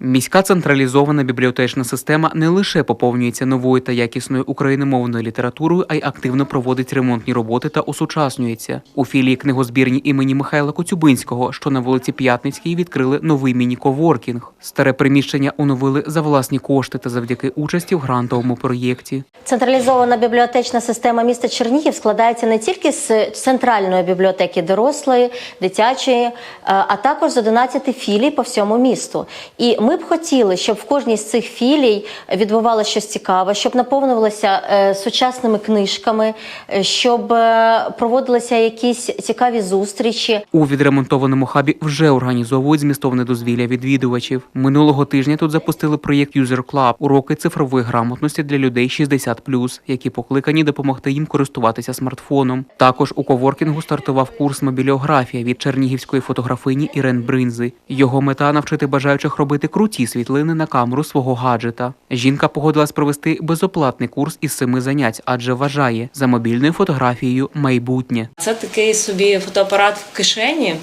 Міська централізована бібліотечна система не лише поповнюється новою та якісною україномовною літературою, а й активно проводить ремонтні роботи та осучаснюється. У філії книгозбірні імені Михайла Коцюбинського, що на вулиці П'ятницькій, відкрили новий міні-коворкінг. Старе приміщення оновили за власні кошти та завдяки участі в грантовому проєкті. Централізована бібліотечна система міста Чернігів складається не тільки з центральної бібліотеки дорослої, дитячої, е, а також з 11 філій по всьому місту. І ми б хотіли, щоб в кожній з цих філій відбувалося щось цікаве, щоб наповнювалося е, сучасними книжками, е, щоб е, проводилися якісь цікаві зустрічі. У відремонтованому хабі вже організовують змістовне дозвілля відвідувачів. Минулого тижня тут запустили проєкт User Club – уроки цифрової грамотності для людей 60+, які покликані допомогти їм користуватися смартфоном. Також у коворкінгу стартував курс мобіліографія від чернігівської фотографині Ірен Бринзи. Його мета навчити бажаючих робити круті світлини на камеру свого гаджета. Жінка погодилась провести безоплатний курс із семи занять, адже вважає за мобільною фотографією майбутнє. Це такий собі фотоапарат в кишені.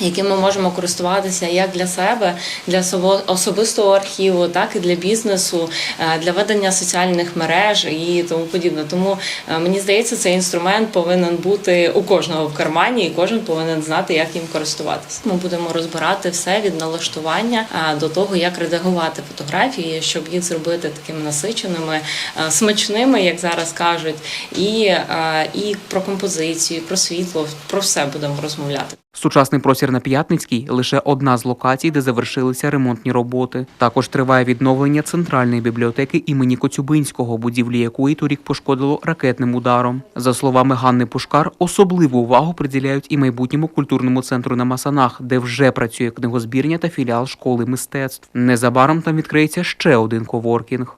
Яким ми можемо користуватися як для себе, для особистого архіву, так і для бізнесу, е, для ведення соціальних мереж і тому подібне. Тому е, мені здається, цей інструмент повинен бути у кожного в кармані, і кожен повинен знати, як їм користуватися. Ми будемо розбирати все від налаштування е, до того, як редагувати фотографії, щоб їх зробити такими насиченими, смачними, як зараз кажуть, і, і про композицію, про світло, про все будемо розмовляти. Сучасний простір на П'ятницькій лише одна з локацій, де завершилися ремонтні роботи. Також триває відновлення центральної бібліотеки імені Коцюбинського, будівлі якої торік пошкодило ракетним ударом. За словами Ганни Пушкар, особливу увагу приділяють і майбутньому культурному центру на Масанах, де вже працює книгозбірня та філіал школи мистецтв. Незабаром там відкриється ще один коворкінг.